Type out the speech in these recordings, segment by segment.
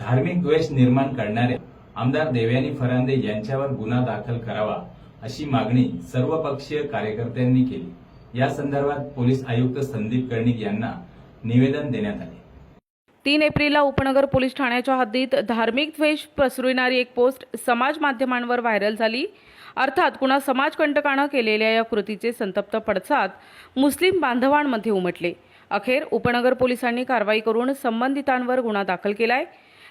धार्मिक द्वेष निर्माण करणाऱ्या आमदार देवयानी फरांदे यांच्यावर गुन्हा दाखल करावा अशी मागणी सर्वपक्षीय कार्यकर्त्यांनी केली. या संदर्भात पोलीस आयुक्त संदीप कर्णिक यांना निवेदन देण्यात आले. तीन एप्रिलला उपनगर पोलीस ठाण्याच्या हद्दीत धार्मिक द्वेष पसरविणारी एक पोस्ट समाज माध्यमांवर व्हायरल झाली. अर्थात कुणा समाजकंटकानं केलेल्या या कृतीचे संतप्त पडसाद मुस्लिम बांधवांमध्ये उमटले. अखेर उपनगर पोलिसांनी कारवाई करून संबंधितांवर गुन्हा दाखल केलाय.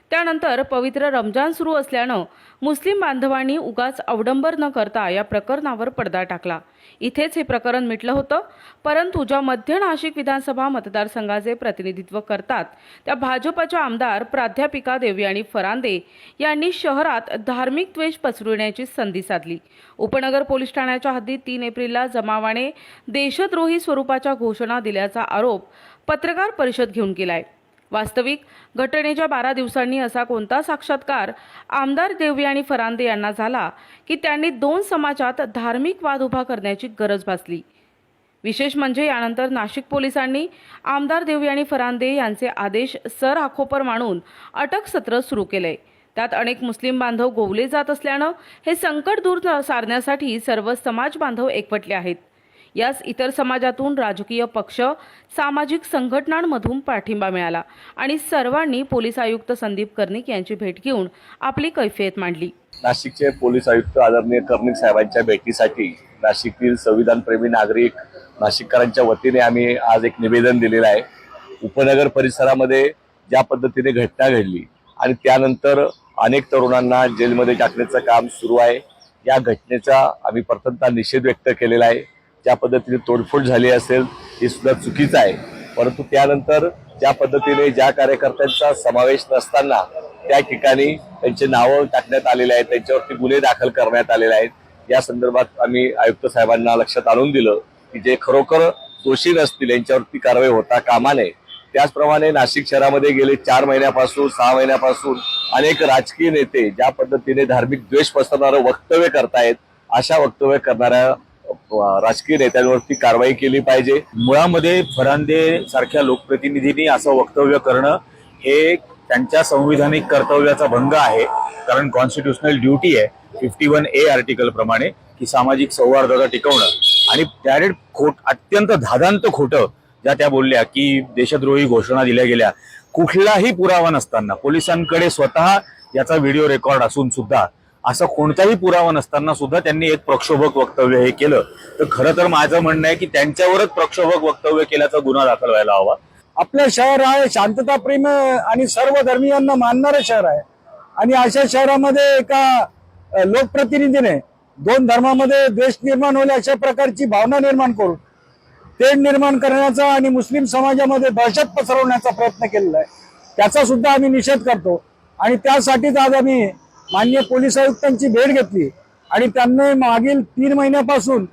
त्यानंतर पवित्र रमजान सुरू असल्यानं मुस्लिम बांधवांनी उगाच अवडंबर न करता या प्रकरणावर पडदा टाकला. इथेच हे प्रकरण मिटलं होतं. परंतु ज्या मध्य नाशिक विधानसभा मतदारसंघाचे प्रतिनिधित्व करतात त्या भाजपच्या आमदार प्राध्यापिका देवयानी फरांदे यांनी शहरात धार्मिक द्वेष पसरविण्याची संधी साधली. उपनगर पोलीस ठाण्याच्या हद्दीत तीन एप्रिलला जमावाने देशद्रोही स्वरूपाच्या घोषणा दिल्याचा आरोप पत्रकार परिषद घेऊन केलाय. वास्तविक घटनेच्या बारा दिवसांनी असा कोणता साक्षात्कार आमदार देवयानी फरांदे यांना झाला की त्यांनी दोन समाजात धार्मिक वाद उभा करण्याची गरज भासली? विशेष म्हणजे यानंतर नाशिक पोलिसांनी आमदार देवयानी फरांदे यांचे आदेश सर आखोपर मानून अटक सत्र सुरू केले. त्यात अनेक मुस्लिम बांधव गोवले जात असल्यानं हे संकट दूर सारण्यासाठी सर्व समाज बांधव एकवटले आहेत. यास इतर समाजातून राजकीय पक्ष सामाजिक संघटनांमधून पाठिंबा मिळाला आणि सर्वांनी पोलीस आयुक्त संदीप कर्णिक यांची भेट घेऊन आपली कैफियत मांडली. नाशिकचे पोलीस आयुक्त आदरणीय कर्णिक साहेबांच्या भेटीसाठी नाशिकतील संविधानप्रेमी नागरिक नाशिककरांच्या वतीने आम्ही आज एक निवेदन दिलेलं आहे. उपनगर परिसरामध्ये ज्या पद्धतीने घटना घडली आणि त्यानंतर अनेक तरुणांना जेलमध्ये टाकण्याचं काम सुरू आहे. या घटनेचा आम्ही प्रथमतः निषेध व्यक्त केलेला आहे. ज्या पद्धतीने तोडफोड झाली असेल हे सुद्धा चुकीचं आहे. परंतु त्यानंतर ज्या पद्धतीने ज्या कार्यकर्त्यांचा समावेश नसताना त्या ठिकाणी त्यांचे नावं टाकण्यात आलेले आहेत त्यांच्यावरती गुन्हे दाखल करण्यात आलेले आहेत या संदर्भात आम्ही आयुक्त साहेबांना लक्षात आणून दिलं की जे खरोखर दोषी नसतील यांच्यावरती कारवाई होता कामा नये. त्याचप्रमाणे नाशिक शहरामध्ये गेले चार महिन्यापासून सहा महिन्यापासून अनेक राजकीय नेते ज्या पद्धतीने धार्मिक द्वेष पसरणारं वक्तव्य करतायत अशा वक्तव्य करणाऱ्या राजकीय नेत्यांवरती कारवाई केली पाहिजे. मुळामध्ये फरांदे सारख्या लोकप्रतिनिधींनी असं वक्तव्य करणं हे त्यांच्या संविधानिक कर्तव्याचा भंग आहे. कारण कॉन्स्टिट्युशनल ड्युटी आहे. फिफ्टी वन ए आर्टिकल प्रमाणे की सामाजिक सौहार्दता टिकवणं. आणि डायरेक्ट खोट अत्यंत धादांत खोटं ज्या त्या बोलल्या की देशद्रोही घोषणा दिल्या गेल्या. कुठलाही पुरावा नसताना पोलिसांकडे स्वतः याचा व्हिडिओ रेकॉर्ड असून सुद्धा असं कोणताही पुरावा नसताना सुद्धा त्यांनी एक प्रक्षोभक वक्तव्य हे केलं. तर खरं तर माझं म्हणणं आहे की त्यांच्यावरच प्रक्षोभक वक्तव्य केल्याचा गुन्हा दाखल व्हायला हवा. आपलं शहर आहे शांतताप्रेम आणि सर्व धर्मियांना मानणारं शहर आहे. आणि अशा शहरामध्ये एका लोकप्रतिनिधीने दोन धर्मामध्ये द्वेष निर्माण होईल अशा प्रकारची भावना निर्माण करून तेढ निर्माण करण्याचा आणि मुस्लिम समाजामध्ये दहशत पसरवण्याचा प्रयत्न केलेला आहे. त्याचा सुद्धा आम्ही निषेध करतो. आणि त्यासाठीच आज आम्ही मान्य पोलीस आयुक्तांची भेट घेतली आणि त्यांनी मागील तीन महिन्यापासून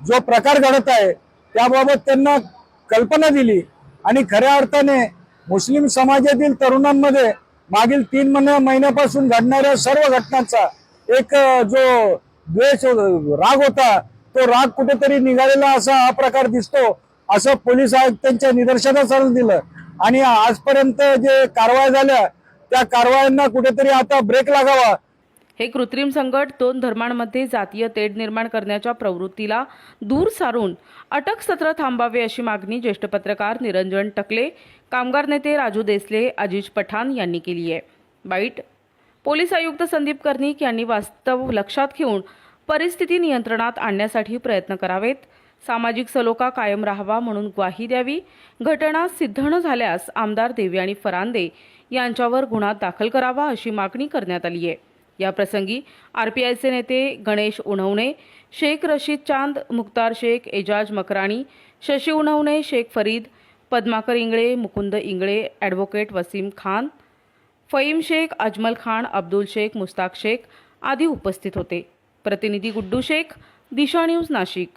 जो प्रकार घडत आहे त्याबाबत त्यांना कल्पना दिली आणि खऱ्या अर्थाने मुस्लिम समाजातील तरुणांमध्ये मागील तीन महिन्या महिन्यापासून घडणाऱ्या सर्व घटनांचा एक जो द्वेष राग होता तो राग कुठेतरी निघालेला असा हा प्रकार दिसतो असं पोलीस आयुक्तांच्या निदर्शनास आणून दिलं. आणि आजपर्यंत जे कारवाया झाल्या त्या कारवायांना कुठेतरी आता ब्रेक लागावा. हे कृत्रिम संकट दोन धर्मांमध्ये जातीय तेढ निर्माण करण्याच्या प्रवृत्तीला दूर सारून अटक सत्र थांबावे अशी मागणी ज्येष्ठ पत्रकार निरंजन टकले कामगार नेते राजू देसले अजिज पठाण यांनी केली आहे. बाईट पोलीस आयुक्त संदीप कर्णिक यांनी वास्तव लक्षात घेऊन परिस्थिती नियंत्रणात आणण्यासाठी प्रयत्न करावेत. सामाजिक सलोखा कायम राहावा म्हणून ग्वाही द्यावी. घटना सिद्ध न झाल्यास आमदार देवयानी फरांदे यांच्यावर गुन्हा दाखल करावा अशी मागणी करण्यात आली आहे. या प्रसंगी आरपीआयचे नेते गणेश उणवणे शेख रशीद चांद मुख्तार शेख एजाज मकराणी शशी उणवणे शेख फरीद पद्माकर इंगळे मुकुंद इंगळे ॲडव्होकेट वसीम खान फईम शेख अजमल खान अब्दुल शेख मुस्ताक शेख आदी उपस्थित होते. प्रतिनिधी गुड्डू शेख दिशा न्यूज नाशिक.